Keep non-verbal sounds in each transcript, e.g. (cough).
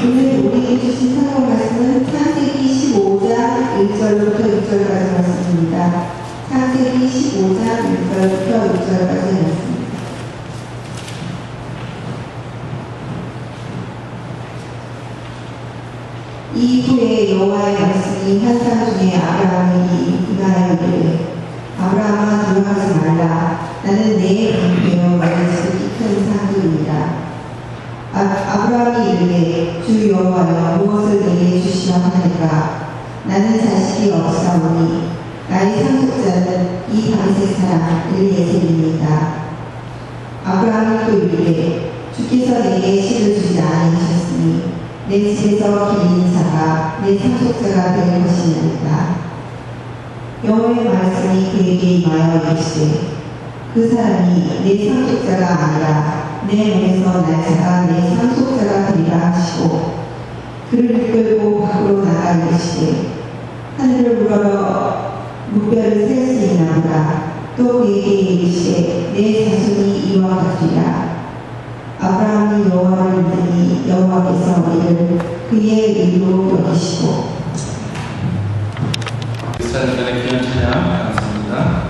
오늘 우리에게 주신 성경 말씀은 창세기 15장 1절부터 6절까지 말씀입니다. 창세기 15장 1절부터 6절까지 말씀입니다. 이후에 여호와의 말씀이 환상 중에 아브라함에게 임하여 이르되 아브라함아 두려워하지 말라 나는 내 강되어 너의 지극히 큰 상급이니라 아, 아브라함이 이르되 주 여호와여 무엇을 내게 주시려 하나이까? 나는 자식이 없사오니 나의 상속자는 이 방색 사람 엘리에셀입니다. 아브라함이 또 이르되 주께서 내게 씨를 주지 아니하셨으니 내 집에서 기린 자가 내 상속자가 될 것이니까 여호와의 말씀이 그에게 임하여 이르시되 그 사람이 내 상속자가 아니라 내 몸에서 날 자가 내 상속 자가 되리라 하시고 그를 이끌고 밖으로 나가 이르시되 하늘을 우러러 무뼈를 셀수 있나 보다 또 그에게 이르시되 내 자손이 이와 같으리라. 아브라함이 여호와를 믿으니 여호와께서 이를 그의 의로 여기시고. 사람들의 귀한 찬양 감사합니다.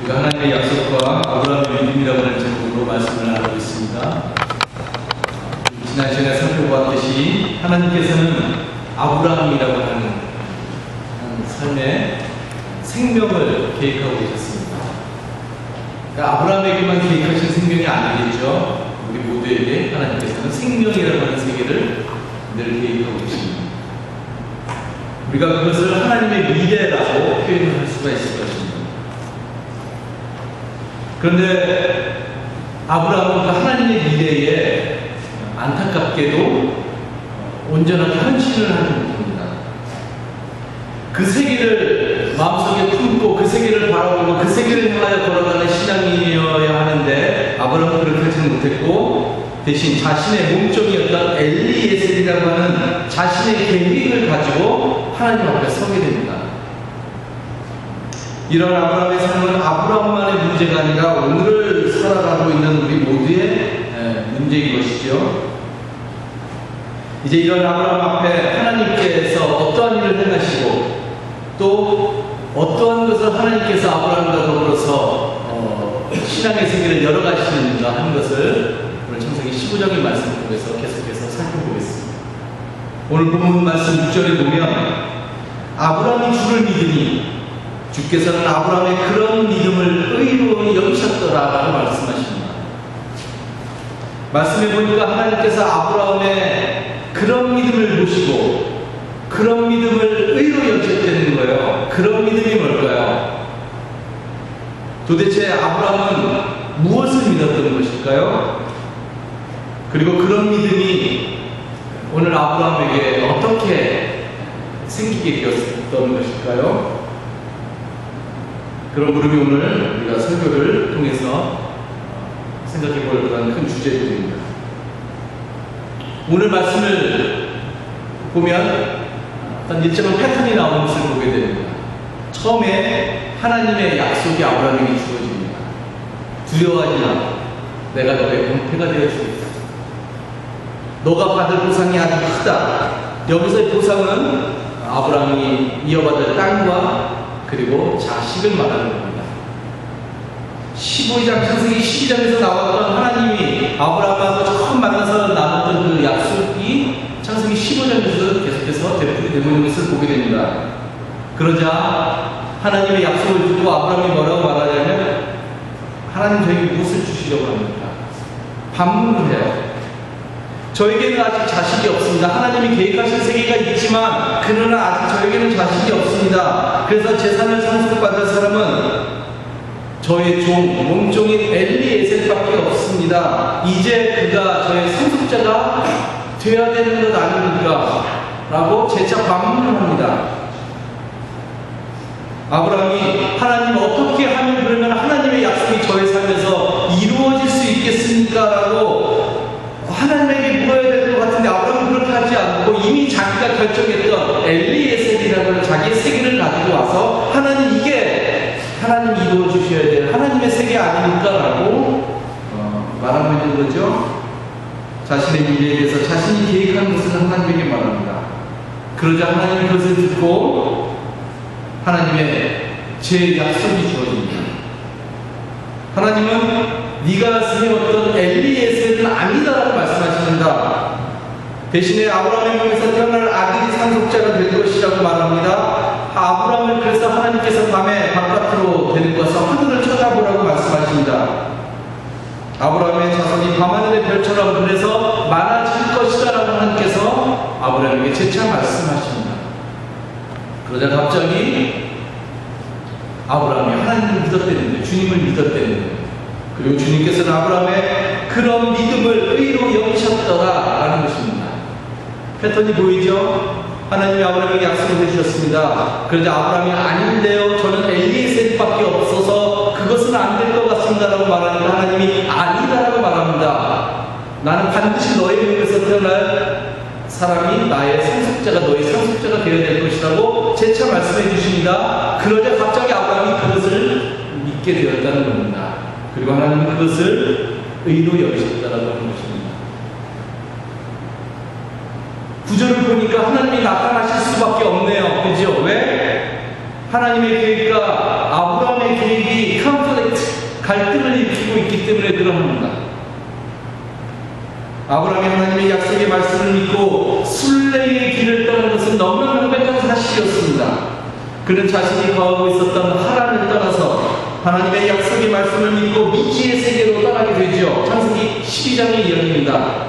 우리가 하나님의 약속 믿음이라고 하는 제목으로 말씀을 나누고 있습니다. 지난 시간에 살펴보았듯이 하나님께서는 아브라함이라고 하는 삶의 생명을 계획하고 계셨습니다. 그러니까 아브라함에게만 계획하신 생명이 아니겠죠. 우리 모두에게 하나님께서는 생명이라고 하는 세계를 늘 계획하고 계십니다. 우리가 그것을 하나님의 미래라고 표현할 수가 있을 것입니다. 그런데 아브라함은 그 하나님의 미래에 안타깝게도 온전하게 헌신을 하지 못합니다. 그 세계를 마음속에 품고 그 세계를 바라보고 그 세계를 향하여 걸어가는 신앙인이어야 하는데 아브라함은 그렇게 하지 못했고 대신 자신의 몸종이었던 엘리에셀이라고 하는 자신의 계획을 가지고 하나님 앞에 서게 됩니다. 이런 아브라함의 삶은 아브라함만의 문제가 아니라 오늘을 살아가고 있는 우리 모두의 에, 문제인 것이죠. 이제 이런 아브라함 앞에 하나님께서 어떠한 일을 행하시고 또 어떠한 것을 하나님께서 아브라함과 더불어서 어, 신앙의 세계를 열어가시는가 하는 것을 오늘 창세기 15장의 말씀을 통해서 계속해서 살펴보겠습니다. 오늘 본문 말씀 6절에 보면 아브라함이 주를 믿으니 주께서는 아브라함의 그런 믿음을 의로운 여기셨더라라고 말씀하십니다. 말씀해 보니까 하나님께서 아브라함의 그런 믿음을 보시고 그런 믿음을 의로 여겼다는 거예요. 그런 믿음이 뭘까요? 도대체 아브라함은 무엇을 믿었던 것일까요? 그리고 그런 믿음이 오늘 아브라함에게 어떻게 생기게 되었던 것일까요? 그런 물음이 오늘 우리가 설교를 통해서 생각해 볼 그런 큰 주제들입니다. 오늘 말씀을 보면 어떤 일정한 패턴이 나오는 것을 보게 됩니다. 처음에 하나님의 약속이 아브라함에게 주어집니다. 두려워하지 마. 내가 너의 본패가 되어 주겠다. 너가 받을 보상이 아주 크다. 여기서의 보상은 아브라함이 이어받을 땅과 그리고 자식을 말하는 겁니다. 15장 창세기 12장에서 나왔던 하나님이 아브라함하고 처음 만나서 나눴던 그 약속이 창세기 15장에서 계속해서 있는 것을 보게 됩니다. 그러자 하나님의 약속을 듣고 아브라함이 뭐라고 말하냐면 하나님 저에게 무엇을 주시려고 합니까? 반문을 해요. 저에게는 아직 자식이 없습니다. 하나님이 계획하신 세계가 있지만 그러나 아직 저에게는 자식이 없습니다. 그래서 재산을 상속받을 사람은 저의 종, 몸종인 엘리에셀밖에 없습니다. 이제 그가 저의 상속자가 되어야 되는 것 아닙니까? 라고 재차 반문을 합니다. 아브라함이 하나님 어떻게 하면 그러면 하나님의 약속이 저의 삶에서 이루어질 수 있겠습니까? 라고 하나님에게 물어야 될 것 같은데 아브라함은 그렇게 하지 않고 이미 자기가 결정했던 엘리에셀이라고 하는 자기의 세계를 가지고 와서 하나님 이게 하나님 이루어 주셔야 될 하나님의 세계 아닙니까? 라고 말하고 있는 거죠. 자신의 미래에 대해서 자신이 계획한 것을 하나님에게 말합니다. 그러자 하나님이 그것을 듣고 하나님의 제 약속이 주어집니다. 하나님은 네가 세웠던 엘리에셀은 아니다라고 말씀하십니다. 대신에 아브라함의 몸에서 태어날 아들이 상속자가 될 것이라고 말합니다. 아브라함을 그래서 하나님께서 밤에 바깥으로 데리고 와서 하늘을 쳐다보라고 말씀하십니다. 아브라함의 자손이 밤하늘의 별처럼 그래서 많아질 것이다 라고 하나님께서 아브라함에게 재차 말씀하십니다. 그러자 갑자기 아브라함이 하나님을 믿었다는 거예요. 주님을 믿었다는 거예요. 그리고 주님께서는 아브라함의 그런 믿음을 의로 여기셨더라 라는 것입니다. 패턴이 보이죠? 하나님이 아브라함에게 약속을 해주셨습니다. 그러자 아브라함이 아닌데요. 저는 엘리에셀밖에 없어서 그것은 안 될 것 같습니다라고 말하니까 하나님이 아니다라고 말합니다. 나는 반드시 너의 몸에서 태어날 사람이 나의 상속자가 너의 상속자가 되어야 될 것이라고 재차 말씀해 주십니다. 그러자 갑자기 아브라함이 그것을 믿게 되었다는 겁니다. 그리고 하나님은 그것을 의로 여기셨다라고 하는 것입니다. 구절을 보니까 하나님이 나타나실 수밖에 없네요. 그죠? 왜? 하나님의 계획과 아브라함의 계획이 컨플렉트, 갈등을 일으키고 있기 때문에 그러합니다. 아브라함이 하나님의 약속의 말씀을 믿고 순례의 길을 떠난 것은 너무나 명백한 사실이었습니다. 그는 자신이 거하고 있었던 하란을 떠나서 하나님의 약속의 말씀을 믿고 미지의 세계로 떠나게 되죠. 창세기 12장의 이야기입니다.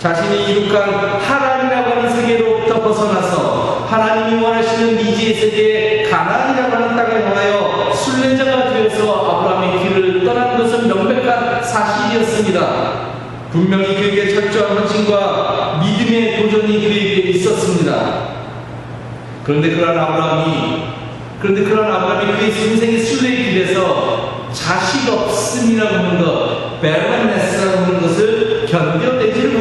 자신이 이룩한 하란이라고 하는 세계로부터 벗어나서 하나님이 원하시는 미지의 세계에 가나안이라고 하는 땅에 향하여 순례자가 되어서 아브라함의 길을 떠난 것은 명백한 사실이었습니다. 분명히 그에게 철저한 헌신과 믿음의 도전이 그에게 있었습니다. 그런데 그러한 아브라함이 그런데 그러한 아브라함이 그의 인생의 순례의 길에서 자식 없음이라고 하는 것, 베르네스라고 하는 것을 견뎌내지를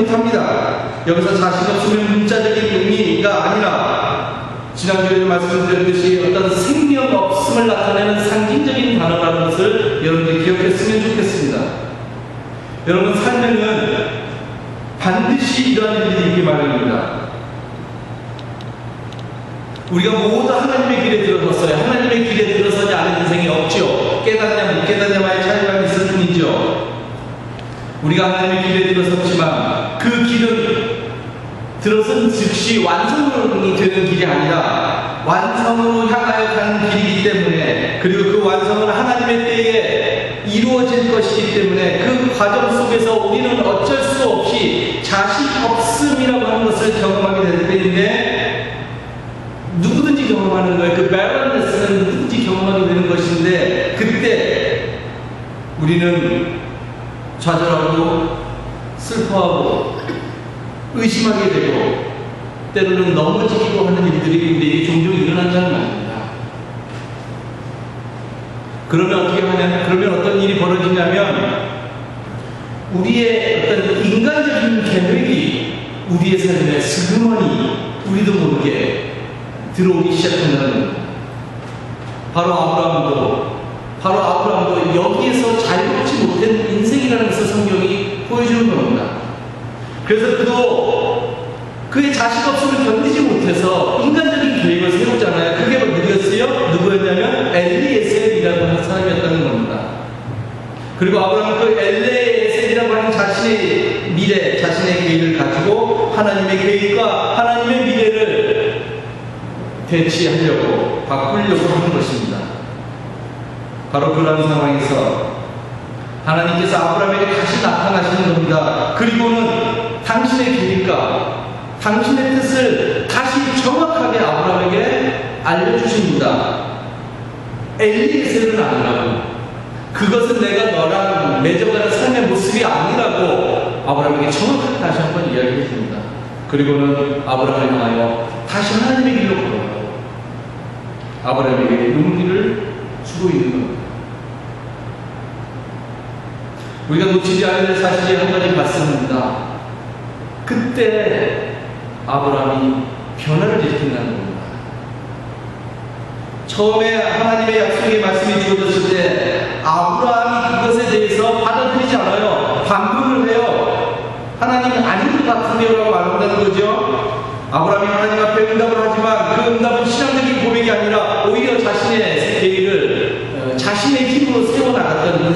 못합니다. 여기서 자식 없음의 문자적인 의미가 아니라 지난주에도 말씀드렸듯이 어떤 생명 없음을 나타내는 상징적인 단어라는 것을 여러분들이 기억했으면 좋겠습니다. 여러분 삶에는 반드시 이러한 일이 있기 마련입니다. 우리가 모두 하나님의 길에 들어섰어요. 하나님의 길에 들어서지 않은 인생이 없죠. 깨닫냐 못 깨닫냐만의 차이가 있을 뿐이죠. 우리가 하나님의 길에 들어섰지만 그 길은 들어선 즉시 완성이 되는 길이 아니라 완성으로 향하여 가는 길이기 때문에 그리고 그 완성은 하나님의 때에 이루어질 것이기 때문에 그 과정 속에서 우리는 어쩔 수 없이 자식 없음이라고 하는 것을 경험하게 될 때인데 누구든지 경험하는 거예요. 그 베런네스는 누구든지 경험하게 되는 것인데 그때 우리는 좌절하고 슬퍼하고 의심하게 되고 때로는 넘어지기도 하는 일들이 우리에게 종종 일어난다는 말입니다. 그러면 어떻게 하냐? 그러면 어떤 일이 벌어지냐면 우리의 어떤 인간적인 계획이 우리의 삶에 슬그머니 우리도 모르게 들어오기 시작한다는. 바로 아브라함도 바로 아브라함도 여기에서 자유롭지 못한 인생이라는 것을 성경이 보여주는 겁니다. 그래서 그도 그의 자식 없음을 견디지 못해서 인간적인 계획을 세웠잖아요. 그게 뭐 누구였어요? 누구였냐면 엘리에셀이라고 하는 사람이었다는 겁니다. 그리고 아브라함은 그 엘리에셀이라고 하는 자신의 미래, 자신의 계획을 가지고 하나님의 계획과 하나님의 미래를 대치하려고 바꾸려고 하는 것입니다. 바로 그런 상황에서 하나님께서 아브라함에게 다시 나타나시는 겁니다. 그리고는 당신의 계획과 당신의 뜻을 다시 정확하게 아브라함에게 알려주십니다. 엘리에셀은 아니라고. 그것은 내가 너랑 맺어가는 삶의 모습이 아니라고 아브라함에게 정확하게 다시 한번 이야기해 줍니다. 그리고는 아브라함을 향하여 다시 하나님의 길로 걸어요. 아브라함에게 용기를 주고 있는 겁니다. 우리가 놓치지 않아야 될 사실이 한 가지 발생합니다. 그때 아브라함이 변화를 일으킨다는 겁니다. 처음에 하나님의 약속의 말씀이 주어졌을 때 아브라함이 그것에 대해서 받아들이지 않아요. 반문을 해요. 하나님 아닌 것 같은데요라고 말한다는 거죠. 아브라함이 하나님과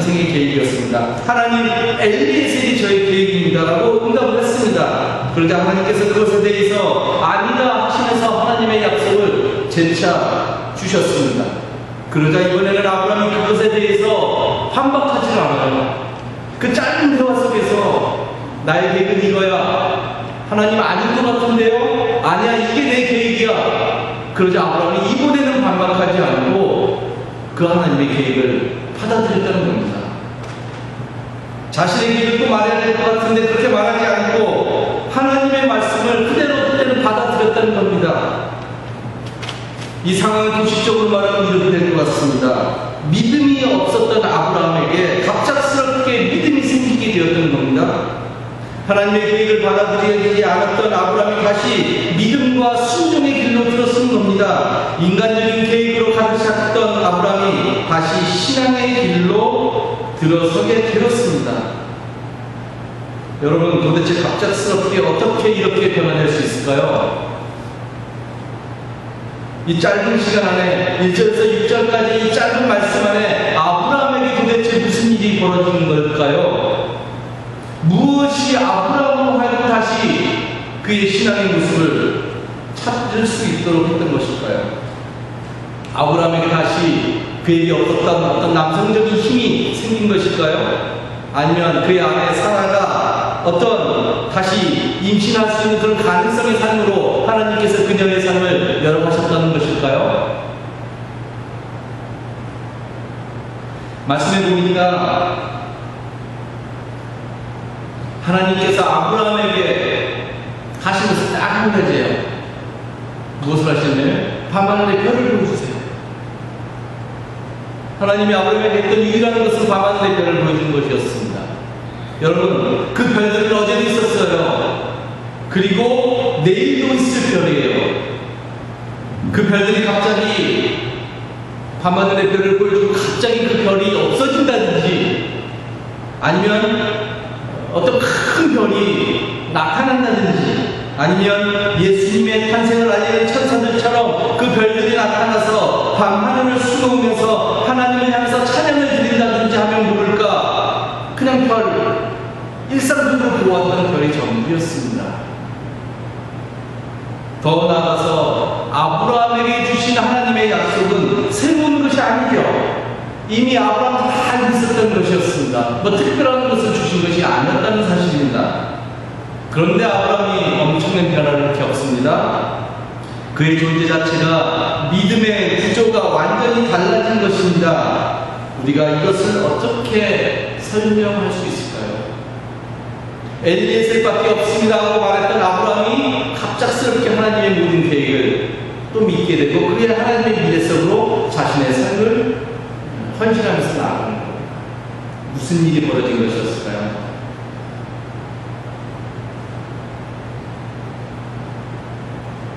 인생의 계획이었습니다. 하나님 엘리에셀이 저의 계획입니다라고 응답을 했습니다. 그러자 하나님께서 그것에 대해서 아니다 하시면서 하나님의 약속을 재차 주셨습니다. 그러자 이번에는 아브라함이 그것에 대해서 반박하지 않아요. 그 짧은 대화 속에서 나의 계획은 이거야. 하나님 아닌 것 같은데요? 아니야, 이게 내 계획이야. 그러자 아브라함이 이번에는 반박하지 않고 그 하나님의 계획을 받아들였다는 겁니다. 자신의 계획을 또 말해야 될 것 같은데 그렇게 말하지 않고 하나님의 말씀을 그대로 그대로 받아들였다는 겁니다. 이 상황을 도식적으로 말하면 이렇게 될 것 같습니다. 믿음이 없었던 아브라함에게 갑작스럽게 믿음이 생기게 되었던 겁니다. 하나님의 계획을 받아들이지 않았던 아브라함이 다시 믿음과 순종의 길로 들어선 겁니다. 인간적인 계획으로 가득 찼던 아브라함이 다시 신앙의 길로 들어서게 되었습니다. 여러분 도대체 갑작스럽게 어떻게 이렇게 변화될 수 있을까요? 이 짧은 시간 안에 1절에서 6절까지 이 짧은 말씀 안에 아브라함에게 도대체 무슨 일이 벌어지는 걸까요? 무엇이 아브라함으로 하여금 다시 그의 신앙의 모습을 찾을 수 있도록 했던 것일까요? 아브라함에게 다시 그에게 없었던 어떤 남성적인 힘이 생긴 것일까요? 아니면 그의 아내 사라가 어떤 다시 임신할 수 있는 그런 가능성의 삶으로 하나님께서 그녀의 삶을 열어가셨다는 것일까요? 말씀해 보니까 하나님께서 아브라함에게 하신 것은 딱 한 가지예요. 무엇을 하셨냐면 밤하늘의 별을 보여주세요. 하나님이 아브라함에게 했던 유일한 것은 밤하늘의 별을 보여준 것이었습니다. 여러분 그 별들은 어제도 있었어요. 그리고 내일도 있을 별이에요. 그 별들이 갑자기 밤하늘의 별을 보여주고 갑자기 그 별이 없어진다든지 아니면 어떤 큰 별이 나타난다든지 아니면 예수님의 탄생을 알리는 천사들처럼 그 별들이 나타나서 밤 하늘을 수놓으면서 하나님을 향해서 찬양을 드린다든지 하면 모를까 그냥 별 일상적으로 보았던 별이 전부였습니다 더 나아가서 아브라함에게 주신 하나님의 약속은 새로운 것이 아니죠 이미 아브라함이 다 있었던 것이었습니다. 뭐 특별한 것을 주신 것이 아니었다는 사실입니다. 그런데 아브라함이 엄청난 변화를 겪습니다. 그의 존재 자체가 믿음의 구조가 완전히 달라진 것입니다. 우리가 이것을 어떻게 설명할 수 있을까요? 엘리에셀밖에 없습니다 하고 말했던 아브라함이 갑작스럽게 하나님의 모든 계획을 또 믿게 되고 그의 하나님의 미래 속으로 자신의 삶을 헌신하면서 나아가는 겁니다. 무슨 일이 벌어진 것이었을까요?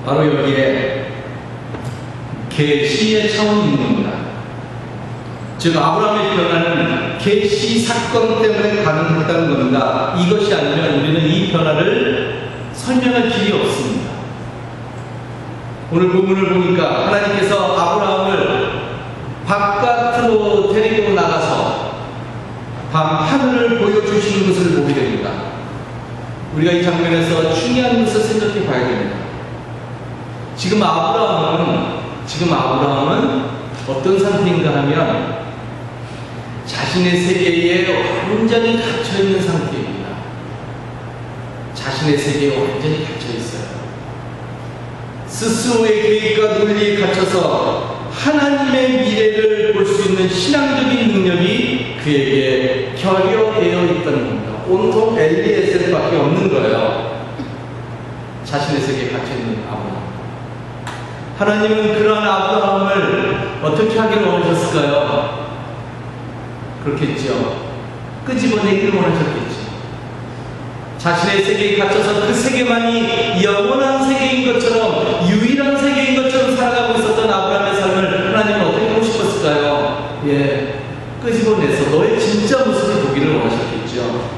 바로 여기에 계시의 차원이 있는 겁니다. 즉 아브라함의 변화는 계시 사건 때문에 가능했다는 겁니다. 이것이 아니면 우리는 이 변화를 설명할 길이 없습니다. 오늘 본문을 보니까 하나님께서 아브라함을 바깥으로 데리고 나가서 밤 하늘을 보여주시는 것을 보게 됩니다. 우리가 이 장면에서 중요한 것을 생각해 봐야 됩니다. 지금 아브라함은 지금 아브라함은 어떤 상태인가 하면 자신의 세계에 완전히 갇혀 있는 상태입니다. 자신의 세계에 완전히 갇혀 있어요. 스스로의 계획과 논리에 갇혀서 하나님의 미래를 볼 수 있는 신앙적인 능력이 그에게 결여되어 있다는 겁니다. 온통 엘리에셀밖에 없는 거예요. 자신의 세계에 갇혀 있는 아브라함. 하나님은 그러한 아브라함을 어떻게 하기를 원하셨을까요? 그렇겠죠. 끄집어내기를 원하셨겠죠. 자신의 세계에 갇혀서 그 세계만이 영원한 세계인 것처럼 유일한 세계인 것처럼 살아가고 있었던 아브라함의 삶을 하나님은 어떻게 하고 싶었을까요? 예, 끄집어내서 너의 진짜 모습을 보기를 원하셨겠죠.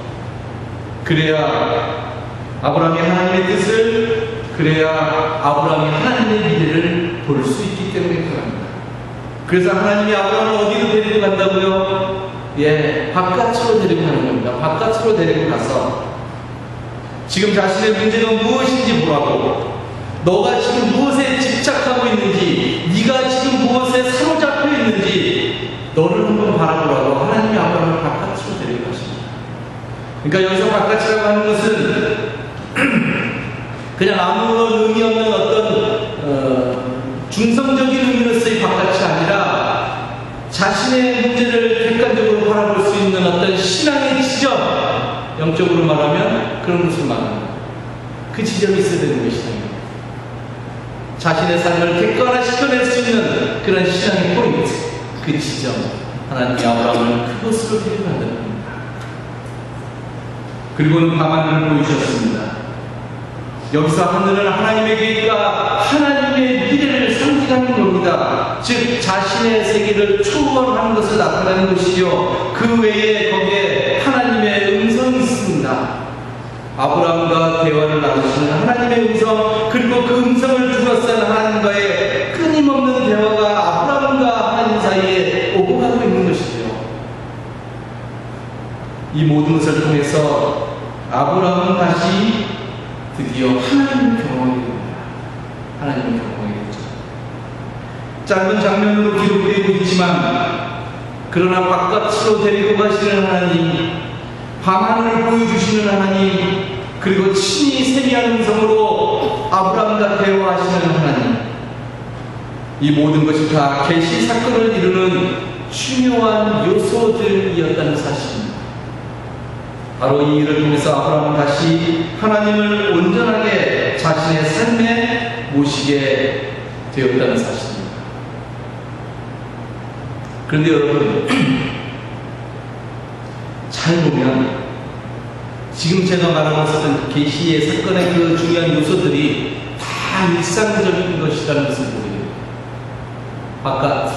그래야 아브라함이 하나님의 뜻을 그래야 아브라함이 하나님의 미래를 볼 수 있기 때문에 그럽니다. 그래서 하나님이 아브라함을 어디로 데리고 간다고요? 예, 바깥으로 데리고 가는 겁니다. 바깥으로 데리고 가서 지금 자신의 문제가 무엇인지 보라고 너가 지금 무엇에 집착하고 있는지 네가 지금 무엇에 사로잡혀 있는지 너를 한번 바라보라고 하나님이 아브라함을 바깥으로 데리고 가십니다. 그러니까 여기서 바깥이라고 하는 것은 (clears throat) 그냥 아무런 의미 없는 어떤 어, 중성적인 의미로서의 바깥이 아니라 자신의 문제를 객관적으로 바라볼 수 있는 어떤 신앙의 지점, 영적으로 말하면 그런 것을 말합니다. 그 지점이 있어야 되는 것이 신앙입니다. 자신의 삶을 객관화시켜낼 수 있는 그런 신앙의 포인트, 그 지점, 하나님이 아브라함을 그것으로 데려간다는 겁니다. 그리고는 밤하늘을 보여주셨습니다. 여기서 하늘은 하나님의 계획과 하나님의 미래를 상징하는 겁니다. 즉 자신의 세계를 초월하는 것을 나타내는 것이요. 그 외에 거기에 하나님의 음성이 있습니다. 아브라함과 대화를 나누시는 하나님의 음성 그리고 그 음성을 둘러싼 하나님과의 끊임없는 대화가 아브라함과 하나님 사이에 오고 가고 있는 것이죠. 이 모든 것을 통해서 아브라함은 다시 드디어 경험하게 됩니다. 하나님을 경험하게 되죠. 짧은 장면으로 기록되고 있지만 그러나 바깥으로 데리고 가시는 하나님, 밤하늘을 보여주시는 하나님, 그리고 친히 세미한 음성으로 아브라함과 대화하시는 하나님, 이 모든 것이 다 계시 사건을 이루는 중요한 요소들이었다는 사실입니다. 바로 이 일을 통해서 아브라함은 다시 하나님을 온전하게 자신의 삶에 모시게 되었다는 사실입니다. 그런데 여러분, (clears throat) 잘 보면 지금 제가 말하고 있었던 그 계시의 사건의 그 중요한 요소들이 다 일상적인 것이라는 것을 됩니다. 바깥,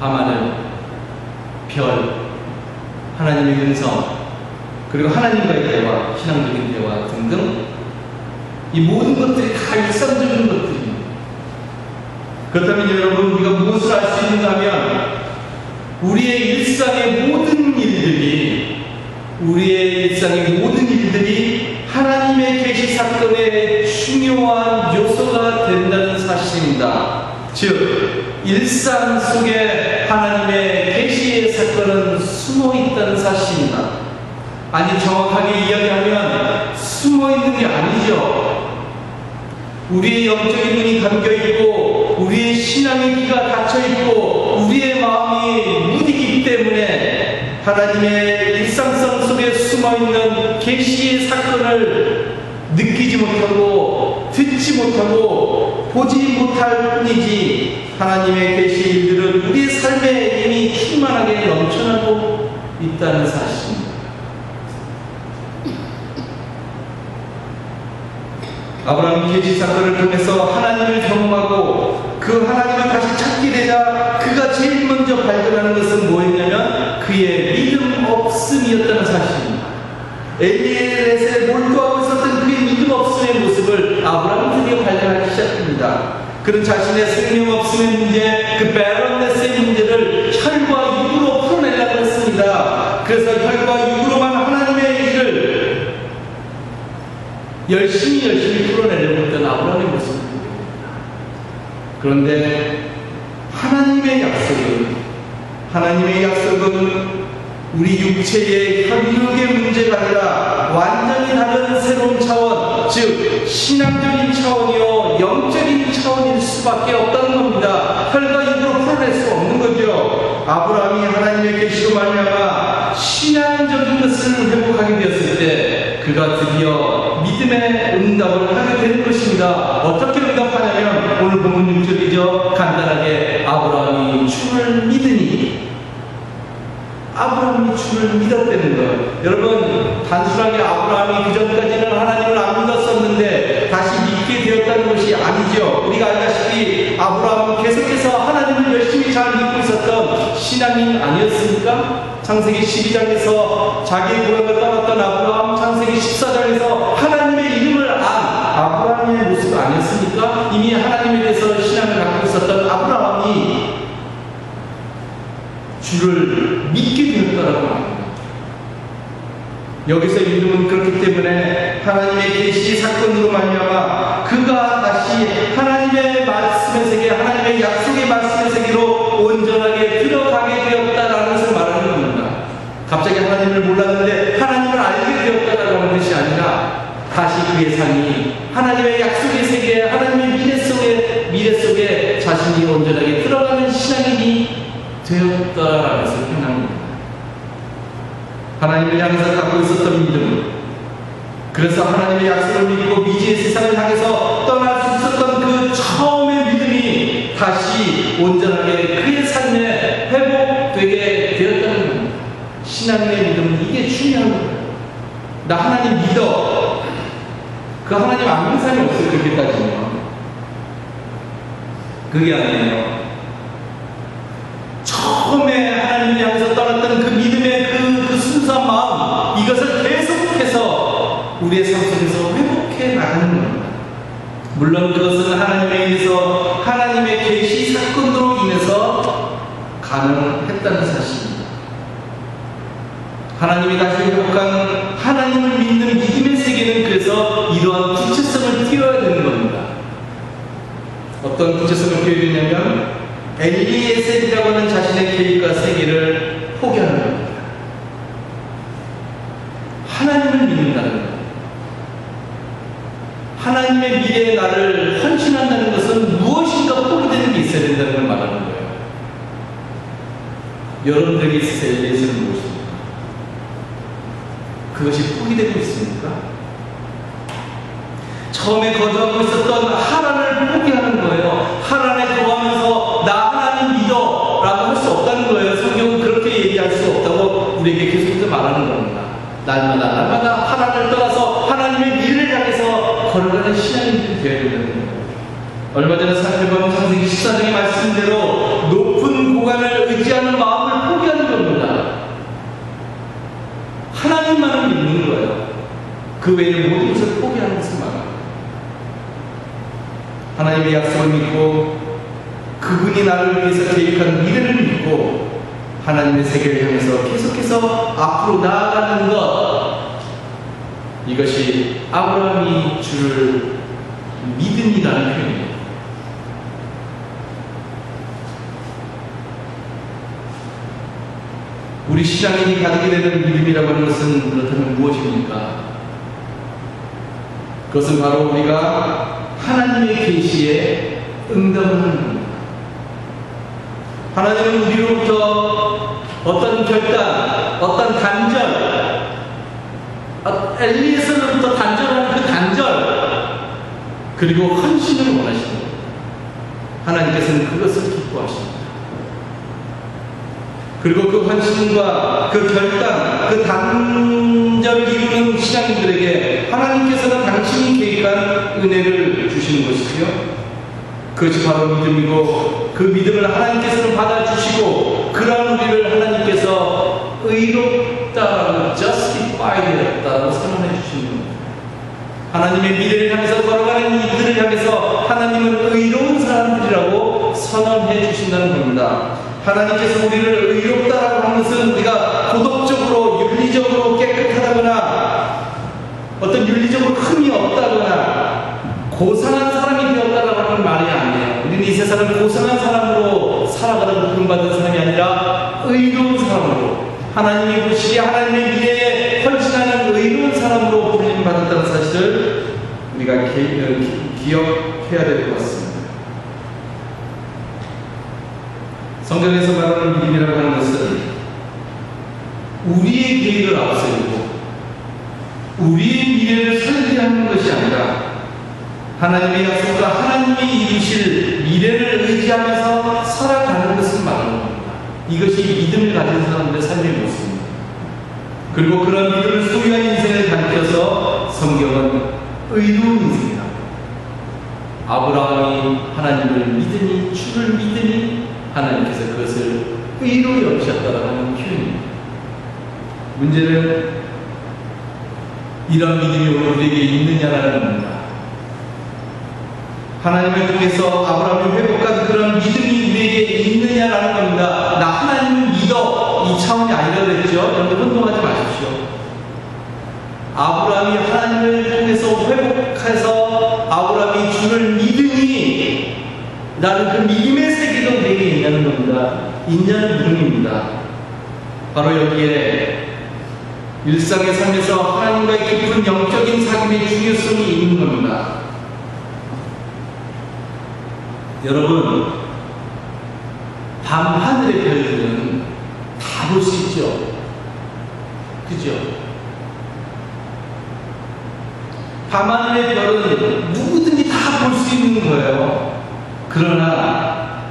밤하늘, 별, 하나님의 음성, 그리고 하나님과의 대화, 신앙적인 대화 등등 이 모든 것들이 다 일상적인 것들입니다. 그렇다면 여러분 우리가 무엇을 알 수 있는가 하면 우리의 일상의 모든 일들이 우리의 일상의 모든 일들이 하나님의 계시 사건의 중요한 요소가 된다는 사실입니다. 즉 일상 속에 하나님의 계시의 사건은 숨어 있다는 사실입니다. 아니 정확하게 이야기하면 숨어 있는 게 아니죠. 우리의 영적인 눈이 감겨 있고 우리의 신앙의 귀가 닫혀 있고 우리의 마음이 무디기 때문에 하나님의 일상성 속에 숨어 있는 계시의 사건을 느끼지 못하고 듣지 못하고 보지 못할 뿐이지 하나님의 계시 일들은 우리의 삶에 이미 충만하게 넘쳐나고 있다는 사실입니다. 아브라함이 계시 사건을 통해서 하나님을 경험하고 그 하나님을 다시 찾게 되자 그가 제일 먼저 발견하는 것은 뭐였냐면 그의 믿음 없음이었다는 사실입니다. 엘리엘에 몰두하고 있었던 그의 믿음 없음의 모습을 아브라함이 드디어 발견하기 시작합니다. 그는 자신의 생명 없음의 문제, 그 베런네스의 문제를 혈과 육으로 풀어내려고 했습니다. 그래서 혈과 육으로만 하나님의 일을 열심히 열심히 내려고 했던 아브라함의 모습을 보게 됩니다. 그런데 하나님의 약속은 하나님의 약속은 우리 육체의 혈육의 문제가 아니라 완전히 다른 새로운 차원, 즉 신앙적인 차원이요 영적인 차원일 수밖에 없다는 겁니다. 혈과 육으로 풀어낼 수 없는 거죠. 아브라함이 하나님의 계시로 말미암아 신앙적인 것을 회복하게 되었을 때 그가 드디어 믿음의 응답을 하게 되는 것입니다. 어떻게 응답하냐면 오늘 본문 6절이죠. 간단하게 아브라함이 주를 믿으니 아브라함이 주를 믿었다는 거예요. 여러분, 단순하게 아브라함이 그전까지는 하나님을 안 믿었었는데 다시 믿게 되었다는 것이 아니죠. 우리가 알다시피 아브라함은 계속해서 하나님을 열심히 잘 믿고 있었던 신앙인 아니었습니까? 창세기 12장에서 자기 고향을 떠났던 아브라함, 창세기 14장에서 하나님의 이름을 안 아브라함의 모습 아니었습니까? 이미 하나님에 대해서 신앙을 갖고 있었던 아브라함이 주를 믿게 되었다라고 합니다. 여기서 이름은 그렇기 때문에 하나님의 계시 사건으로 말미암아 그가 다시 하나님의 말씀의 세계, 하나님의 약속의 말씀의 세계로 온전하게 들어가게 되었다라는 것을 말하는 겁니다. 갑자기 하나님을 몰랐는데 하나님을 알게 되었다라는 것이 아니라 다시 그의 삶이 하나님의 약속의 자신이 온전하게 들어가는 신앙인이 되었다라는 것을 표현합니다. 하나님을 향해서 갖고 있었던 믿음. 그래서 하나님의 약속을 믿고 미지의 세상을 향해서 떠날 수 있었던 그 처음의 믿음이 다시 온전하게 그의 삶에 회복되게 되었다는 겁니다. 신앙의 믿음은 이게 중요한 거예요. 나 하나님 믿어. 그 하나님 안 믿는 사람이 없어요, 그렇게 따지면. 그게 아니에요. 처음에 하나님을 향해서 떠났던 그 믿음의 그, 그 순수한 마음, 이것을 계속해서 우리의 삶 속에서 회복해 나가는 겁니다. 물론 그것은 하나님에 의해서 하나님의 계시 사건으로 인해서 가능했다는 사실입니다. 하나님이 다시 회복한 하나님을 믿는 믿음의 세계는 그래서 이러한 구체성을 띄워야 되는 겁니다. 어떤 구체성을 되냐면 엘리에셀이라고 하는 자신의 계획과 세계를 포기하는 겁니다. 하나님을 믿는다는 것. 하나님의 미래의 나를 헌신한다는 것은 무엇인가 포기되는 게 있어야 된다는 걸 말하는 거예요. 여러분들에게 있어서 엘리에셀은 무엇입니까? 그것이 포기되고 있습니까? 처음에 거주하고 있었던 말하는 겁니다. 날마다 날마다 하나님을 떠나서 하나님의 미래를 향해서 걸어가는 신앙인들이 되어야 된다는 거예요. 얼마 전에 살펴본 창세기 14장의 말씀대로 높은 고관을 의지하는 마음을 포기하는 겁니다. 하나님만을 믿는 거예요. 그 외에 모든 것을 포기하는 것을 말합니다. 하나님의 약속을 믿고 그분이 나를 위해서 계획한 미래를 믿고 하나님의 세계를 향해서 계속해서 앞으로 나아가는 것 이것이 아브라함이 주를 믿음이라는 표현입니다. 우리 신앙인이 가지게 되는 믿음이라고 하는 것은 그렇다면 무엇입니까? 그것은 바로 우리가 하나님의 계시에 응답하는 겁니다. 하나님은 우리로부터 어떤 결단, 어떤 단절, 어, 엘리에서로부터 단절하는 그 단절, 그리고 헌신을 원하십니다. 하나님께서는 그것을 기뻐하십니다. 그리고 그 헌신과 그 결단, 그 단절을 이루는 신앙인들에게 하나님께서는 당신이 계획한 은혜를 주시는 것이지요. 그것이 바로 믿음이고 그 믿음을 하나님께서는 받아주시고 그러한 우리를 하나님께서 의롭다, justified였다고 선언해 주시는 겁니다. 하나님의 미래를 향해서 걸어가는 이들을 향해서 하나님은 의로운 사람들이라고 선언해 주신다는 겁니다. 하나님께서 우리를 의롭다라고 하는 것은 우리가 도덕적으로 윤리적으로 깨끗하다거나 어떤 윤리적으로 흠이 없다거나 고상한 사람이 되었다라고 하는 말이 아니에요. 우리는 이 세상을 고상한 사람으로 살아가는 부름받은 사람이 아니라 의로운 사람으로 하나님이 부르시기 하나님의 미래에 헌신하는 의로운 사람으로 부르심 받았다는 사실을 우리가 기, 기억해야 될 것 같습니다. 성경에서 말하는 믿음이라고 하는 것은 우리의 계획을 앞세우고 우리의 미래를 설계하는 것이 아니라 하나님의 약속과 하나님이 이루실 미래를 의지하면서 이것이 믿음을 가진 사람들의 삶의 모습입니다. 그리고 그런 믿음을 소유한 인생을 가르쳐서 성경은 의로운 인생이다. 아브라함이 하나님을 믿으니 주를 믿으니 하나님께서 그것을 의로 여기셨다라는 표현입니다. 문제는 이런 믿음이 우리에게 있느냐라는 겁니다. 하나님을 통해서 아브라함이 회복한 그런 믿음이 우리에게 있느냐라는 겁니다. 나 하나님을 믿어 이 차원이 아니라 그랬죠. 여러분 혼동하지 마십시오. 아브라함이 하나님을 통해서 회복해서 아브라함이 주를 믿으니 나는 그 믿음의 세계도 내게 있다는 겁니다. 인자는 믿음입니다. 바로 여기에 일상의 삶에서 하나님과의 깊은 영적인 사귐의 중요성이 있는 겁니다. 여러분, 밤 하늘의 별들은 다 볼 수 있죠. 그죠? 밤하늘의 별은 누구든지 다 볼 수 있는 거예요. 그러나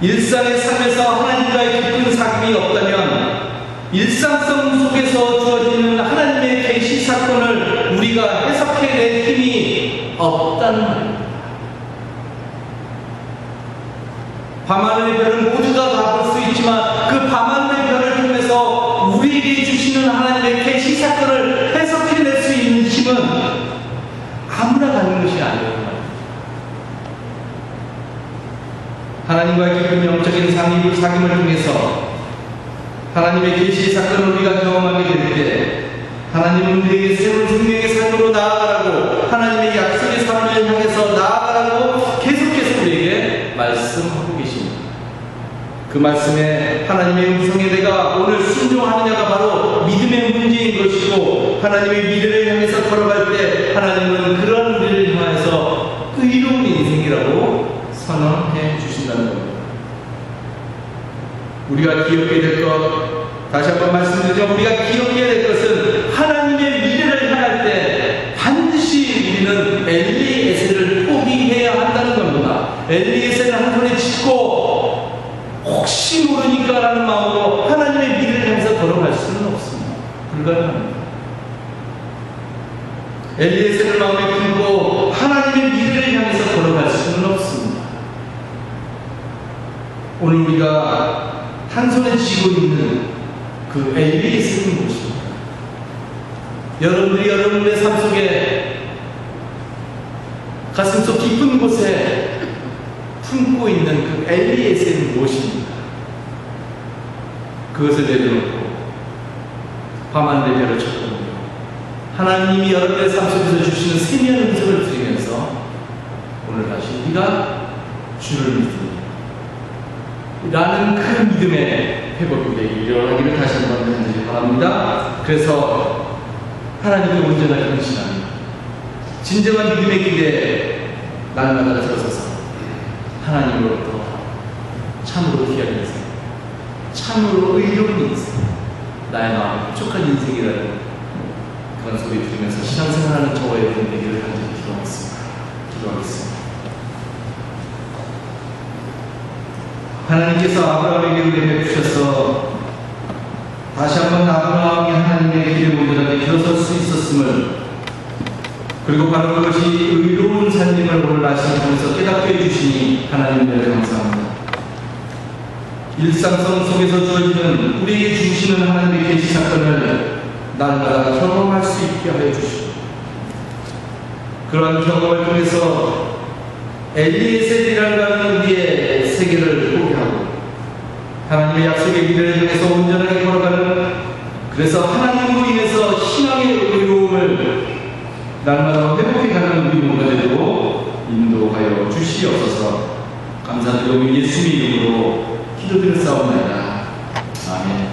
일상의 삶에서 하나님과의 깊은 사귐이 없다면 일상성 속에서 주어지는 하나님의 계시 사건을 우리가 해석해낼 힘이 없다는 말입니다. 밤하늘의 별은 모두가 다볼수 있지만 그 밤하늘의 별을 통해서 우리에게 주시는 하나님의 계시 사건을 해석해낼 수 있는 힘은 아무나 가는 것이 말입니다. 하나님과의 깊은 영적인 상입을 사귐을 통해서 하나님의 계시 사건을 우리가 경험하게 될 때 하나님은 우리에게 새로운 생명의 삶으로 나아가라고 하나님의 약 그 말씀에 하나님의 음성에 내가 오늘 순종하느냐가 바로 믿음의 문제인 것이고 하나님의 미래를 향해서 걸어갈 때 하나님은 그런 우리를 향해서 의로운 인생이라고 선언해 주신다는 겁니다. 우리가 기억해야 될 것, 다시 한번 말씀드리죠. 우리가 기억해야 될 것은 하나님의 미래를 향할 때 반드시 우리는 엘리에셀을 포기해야 한다는 겁니다. 짚고 혹시 모르니까라는 마음으로 하나님의 미래를 향해서 걸어갈 수는 없습니다. 불가능합니다. 엘리에셀을 마음에 품고 하나님의 미래를 향해서 걸어갈 수는 없습니다. 오늘 우리가 한 손에 쥐고 있는 그 엘리에셀이 무엇입니까? 여러분들이 여러분의 삶 속에 가슴 속 깊은 곳에 품고 있는 그 엘리에셀은 무엇입니까? 그것을 내려놓고 밤하늘의 별을 쳐다보며 하나님이 여러분의 삶 속에서 주시는 세미한 음성을 들으면서 오늘 다시 우리가 주를 믿습니다. 라는 큰 믿음의 회복이 되기 일어나기를 다시 한번 간절히 바랍니다. 그래서 하나님께 온전하게 헌신합니다. 진정한 믿음의 길에 날마다 들어서서 하나님으로부터 참으로 귀한 참으로 의로운 인생, 나의 마음이 흡족한 인생이라는 그런 소리 들으면서 신앙생활하는 저와 여러분 되기를 간절히 기도하겠습니다. 기도하겠습니다. 하나님께서 아브라함에게 은혜를 주셔서 다시 한번 아브라함이 하나님의 길에 온전하게 들어설 수 있었음을 그리고 바로 그것이 의로운 삶임을 오늘 통해서 깨닫게 해주시니 하나님을 감사합니다. 일상성 속에서 주어지는 우리에게 주시는 하나님의 계시 사건을 날마다 경험할 수 있게 하여 주시고 그러한 경험을 통해서 엘리에셀이라는 우리의 세계를 포기하고 하나님의 약속의 미래를 향해서 온전하게 걸어가는 그래서 하나님으로 인해서 신앙의 의로움을 날마다 회복해가는 우리 모두가 되고 인도하여 주시옵소서. 감사드리고 예수의 이름으로 기도드렸사옵나이다 아멘